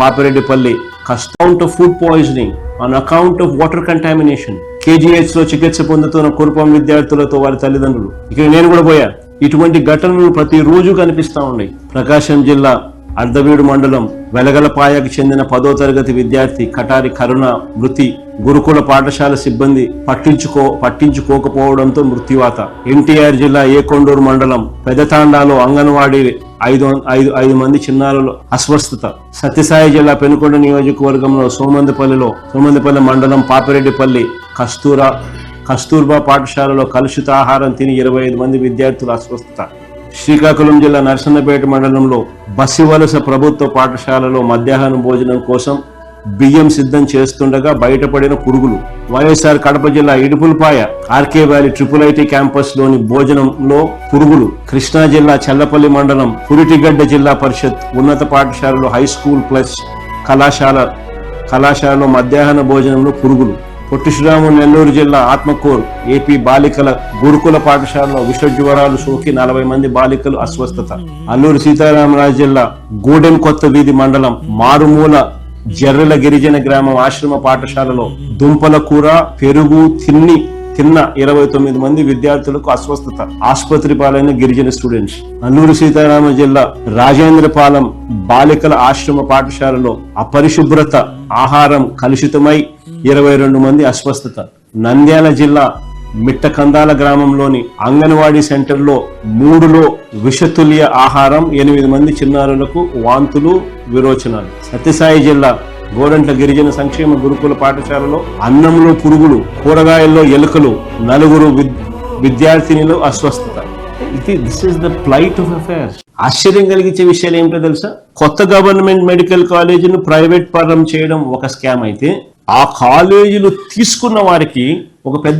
Papireddipalli account of food poisoning on account of water contamination. కేజీహెచ్లో చికిత్స పొందుతున్న కురుపం విద్యార్థులతో వారి తల్లిదండ్రులు. ఇక్కడ నేను కూడా పోయా. ఇటువంటి ఘటనలు ప్రతిరోజు కనిపిస్తా ఉన్నాయి. ప్రకాశం జిల్లా అర్ధవీడు మండలం వెలగలపాయకు చెందిన పదో తరగతి విద్యార్థి కటారి కరుణ మృతి గురుకుల పాఠశాల సిబ్బంది పట్టించుకో పట్టించుకోకపోవడంతో మృత్యువాత. ఎన్టీఆర్ జిల్లా ఏకొండూరు మండలం పెదతాండాలో అంగన్వాడీ ఐదు ఐదు ఐదు మంది చిన్నారులు అస్వస్థత. సత్యసాయి జిల్లా పెనుకొండ నియోజకవర్గంలో సోమందిపల్లిలో సోమందిపల్లి మండలం పాపిరెడ్డిపల్లి కస్తూరా కస్తూర్బా పాఠశాలలో కలుషిత ఆహారం తిని ఇరవై ఐదు మంది విద్యార్థులు అస్వస్థత. శ్రీకాకుళం జిల్లా నరసన్నపేట మండలంలో బసివలస ప్రభుత్వ పాఠశాలలో మధ్యాహ్నం భోజనం కోసం బియ్యం సిద్ధం చేస్తుండగా బయటపడిన పురుగులు. వైఎస్ఆర్ కడప జిల్లా Idupulapaya RK valley triple IT క్యాంపస్లోని భోజనంలో పురుగులు. కృష్ణా జిల్లా చల్లపల్లి మండలం పురిటిగడ్డ జిల్లా పరిషత్ ఉన్నత పాఠశాలలో హై స్కూల్ ప్లస్ కళాశాల కళాశాలలో మధ్యాహ్న భోజనంలో పురుగులు. పొట్టి శ్రీరాము నెల్లూరు జిల్లా ఆత్మకూరు ఏపీ బాలికల గురుకుల పాఠశాలలో విష జ్వరాలు సోకి నలభై మంది బాలికలు అస్వస్థత. అల్లూరు సీతారామరాజు జిల్లా గూడెం కొత్త వీధి మండలం మారుమూల జర్రెల గిరిజన గ్రామం ఆశ్రమ పాఠశాలలో దుంపల కూర పెరుగు తిన్ని కింద ఇరవై తొమ్మిది మంది విద్యార్థులకు అస్వస్థత. ఆసుపత్రి పాలైన గిరిజన స్టూడెంట్స్. అల్లూరు సీతారామ జిల్లా రాజేంద్రపాలెం బాలికల ఆశ్రమ పాఠశాలలో అపరిశుభ్రత ఆహారం కలుషితమై ఇరవై రెండు మంది అస్వస్థత. నంద్యాల జిల్లా మిట్టకందాల గ్రామంలోని అంగన్వాడీ సెంటర్లో మూడులో విషతుల్య ఆహారం ఎనిమిది మంది చిన్నారులకు వాంతులు విరోచనాలు. సత్యసాయి జిల్లా గోడంట్ల గిరిజన సంక్షేమ గురుకుల పాఠశాలలో అన్నంలో పురుగులు కూరగాయల్లో ఎలుకలు నలుగురు విద్యార్థినిలు అస్వస్థత. ఇది this is the plight of affairs ఆశ్చర్యం కలిగించే విషయాలు ఏమిటో తెలుసా? కొత్త గవర్నమెంట్ మెడికల్ కాలేజీని ప్రైవేట్ పరం చేయడం ఒక స్కామ్ అయితే ఆ కాలేజీలు తీసుకున్న వారికి ఒక పెద్ద